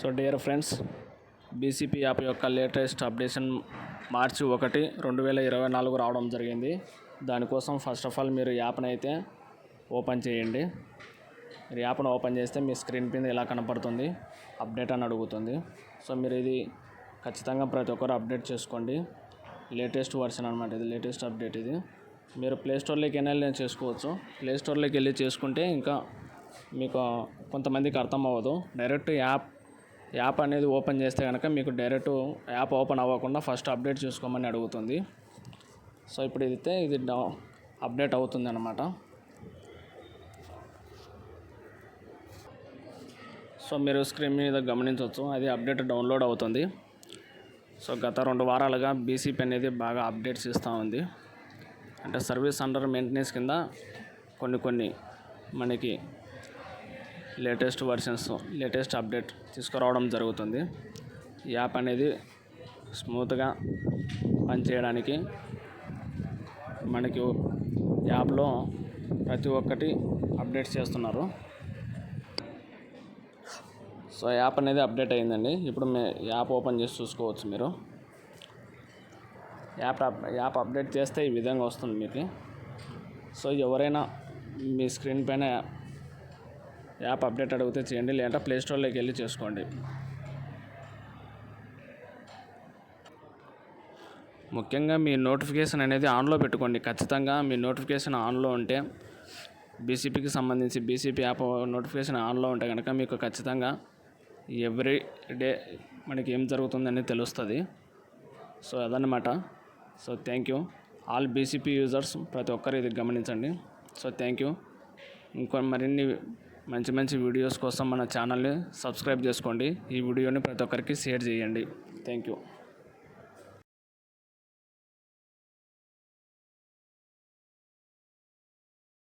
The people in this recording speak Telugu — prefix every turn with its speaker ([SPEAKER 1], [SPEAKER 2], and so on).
[SPEAKER 1] So dear friends BCP app యొక్క లేటెస్ట్ అప్డేషన్ మార్చి ఒకటి రెండు వేల ఇరవై నాలుగు రావడం జరిగింది. దానికోసం ఫస్ట్ ఆఫ్ ఆల్ మీరు యాప్ని అయితే ఓపెన్ చేయండి. మీరు యాప్ను ఓపెన్ చేస్తే మీ స్క్రీన్ మీద ఇలా కనపడుతుంది అప్డేట్ అని అడుగుతుంది. సో మీరు ఇది ఖచ్చితంగా ప్రతి ఒక్కరు అప్డేట్ చేసుకోండి. లేటెస్ట్ వర్షన్ అనమాట ఇది లేటెస్ట్ అప్డేట్ ఇది. మీరు ప్లే స్టోర్లోకి నేను చేసుకోవచ్చు. ప్లే స్టోర్లోకి వెళ్ళి చేసుకుంటే ఇంకా మీకు కొంతమందికి అర్థం అవ్వదు. డైరెక్ట్ యాప్ యాప్ అనేది ఓపెన్ చేస్తే కనుక మీకు డైరెక్ట్ యాప్ ఓపెన్ అవ్వకుండా ఫస్ట్ అప్డేట్ చూసుకోమని అడుగుతుంది. సో ఇప్పుడు ఇదితే ఇది డౌ అప్డేట్ అవుతుంది అనమాట సో మీరు స్క్రీన్ మీద గమనించవచ్చు అది అప్డేట్ డౌన్లోడ్ అవుతుంది. సో గత రెండు వారాలుగా బీసీపీ అనేది బాగా అప్డేట్స్ ఇస్తూ ఉంది. అంటే సర్వీస్ అండర్ మెయింటెనెన్స్ కింద కొన్ని కొన్ని మనకి లేటెస్ట్ వర్షన్స్ లేటెస్ట్ అప్డేట్ తీసుకురావడం జరుగుతుంది. ఈ యాప్ అనేది స్మూత్గా పనిచేయడానికి మనకి యాప్లో ప్రతి ఒక్కటి అప్డేట్ చేస్తున్నారు. సో యాప్ అనేది అప్డేట్ అయిందండి. ఇప్పుడు మే యాప్ ఓపెన్ చేసి చూసుకోవచ్చు మీరు. యాప్ అప్- యాప్ అప్డేట్ చేస్తే ఈ విధంగా వస్తుంది మీకు. సో ఎవరైనా మీ స్క్రీన్ పైన యాప్ అప్డేట్ అడిగితే చేయండి లేదంటే ప్లే స్టోర్లోకి వెళ్ళి చేసుకోండి. ముఖ్యంగా మీ నోటిఫికేషన్ అనేది ఆన్లో పెట్టుకోండి. ఖచ్చితంగా మీ నోటిఫికేషన్ ఆన్లో ఉంటే బీసీపీకి సంబంధించి బీసీపీ యాప్ నోటిఫికేషన్ ఆన్లో ఉంటే కనుక మీకు ఖచ్చితంగా ఎవ్రీ డే మనకి ఏం జరుగుతుందని తెలుస్తుంది. సో అదనమాట so thank you all BCP users ప్రతి ఒక్కరు ఇది గమనించండి. సో థ్యాంక్ యూ ఇంకో మరిన్ని మంచి మంచి వీడియోస్ కోసం మన ఛానల్ని సబ్స్క్రైబ్ చేసుకోండి. ఈ వీడియోని ప్రతి ఒక్కరికి షేర్ చేయండి. Thank you.